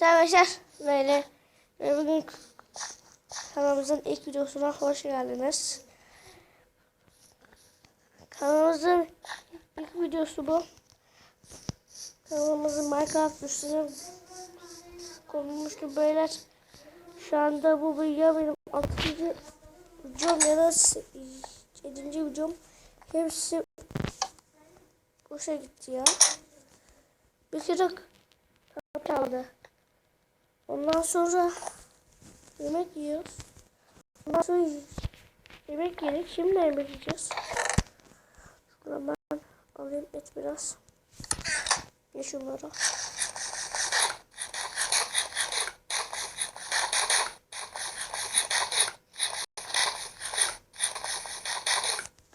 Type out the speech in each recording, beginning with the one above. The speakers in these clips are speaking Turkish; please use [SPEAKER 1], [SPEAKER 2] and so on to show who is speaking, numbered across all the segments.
[SPEAKER 1] Arkadaşlar böyle ve bugün kanalımızın ilk videosuna hoş geldiniz. Kanalımızın ilk videosu bu. Kanalımızın Minecraft üstüne konulmuştu beyler. Şu anda bu video benim 6. videom ya da 7. videom. Hepsi boşa gitti ya. Bir kere kaldı. Ondan sonra yemek yiyoruz. Ondan sonra yemek yedik. Şimdi yemek yiyeceğiz. Şuradan ben alayım et biraz. Ye şunları.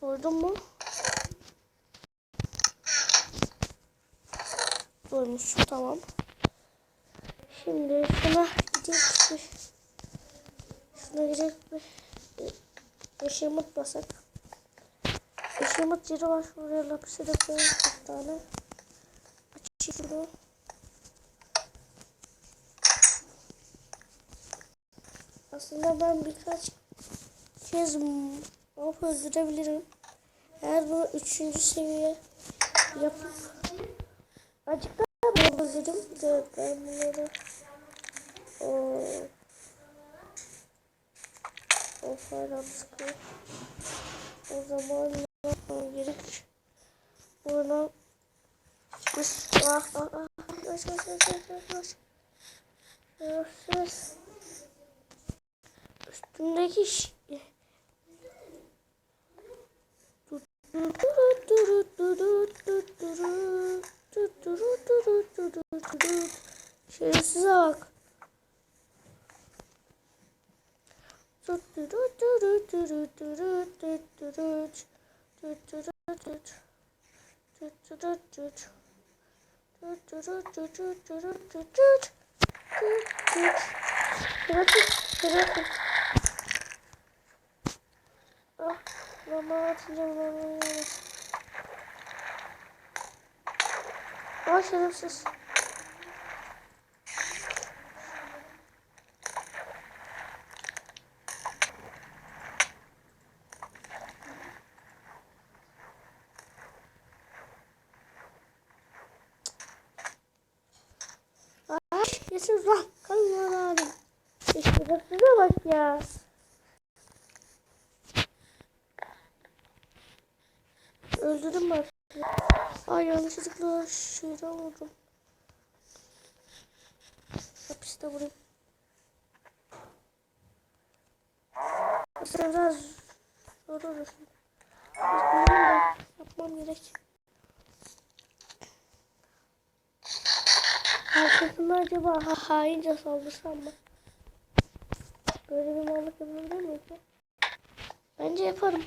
[SPEAKER 1] Doydun mu? Doymuşsun tamam. Şimdi şuna bir şuna gidip bir eşyamıt basak. Eşyamıt yeri var. Şuraya lapisi de koyalım bir tane. Aç şunu. Aslında ben birkaç kez mob öldürebilirim. Eğer bunu üçüncü seviye yapıp azıcık daha mob de ben bunları o o falan sıkıyor. O zaman ne yapmam gerek? Bunu Kız, ah, ah, ah, koş, koş, koş, koş, koş. Koş, koş. Üstündeki Ah, mama. Yeter lan. Kalın lan abi. İşte size bak ya. Öldürdüm bak. Ay yanlışlıkla şeyden vurdum. Hapiste vurayım. Biraz zor olur. Yapmam gerek. Arkasında acaba ha haince saldırsam mı? Böyle bir mallık yapabilir miyim ki? Bence yaparım.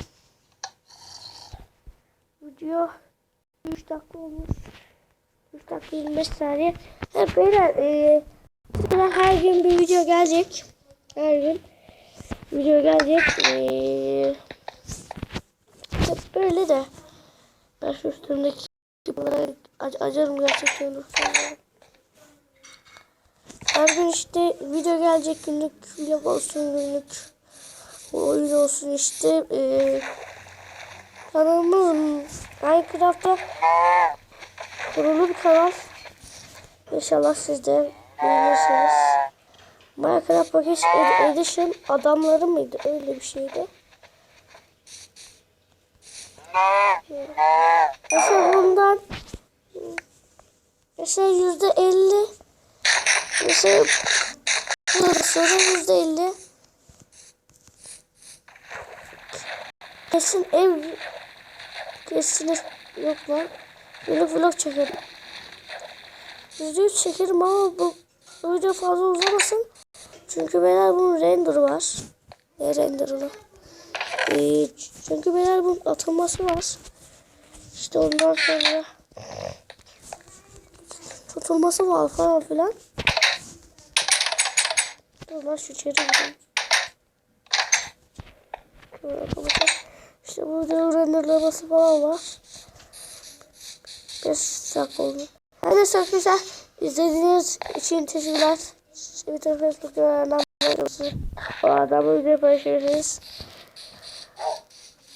[SPEAKER 1] Video 3 dakika olmuş. 3 dakika 25 saniye. Evet beyler e, her gün bir video gelecek. Her gün video gelecek. E, böyle de ben şu üstümdeki bunlara ac acarım gerçekten. lütfen. Gün işte video gelecek günlük vlog olsun günlük oyun olsun işte e, kanalımın Minecraft'ta kurulu bir kanal. İnşallah siz de beğenirsiniz. Minecraft Package Ed- Edition adamları mıydı? Öyle bir şeydi. Mesela bundan mesela yüzde elli mesela yüzde elli. Kesin ev kesin yok lan. Böyle vlog çekerim. Yüzde yüz çekerim ama bu, video fazla uzamasın. Çünkü beyler bunun render'ı var. Ne render'ını ee, çünkü beyler bunun atılması var. İşte ondan sonra tutulması var falan filan Allah şu içeri gidelim. Arkadaşlar. İşte burada öğrenirler basıp falan var. Biraz sıcak oldu. Her neyse arkadaşlar. İzlediğiniz için teşekkürler. Şey, bir de Facebook öğrenen bu adamı video paylaşabilirsiniz.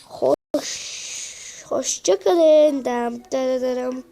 [SPEAKER 1] Hoş, hoşçakalın. Dam, dam, dam.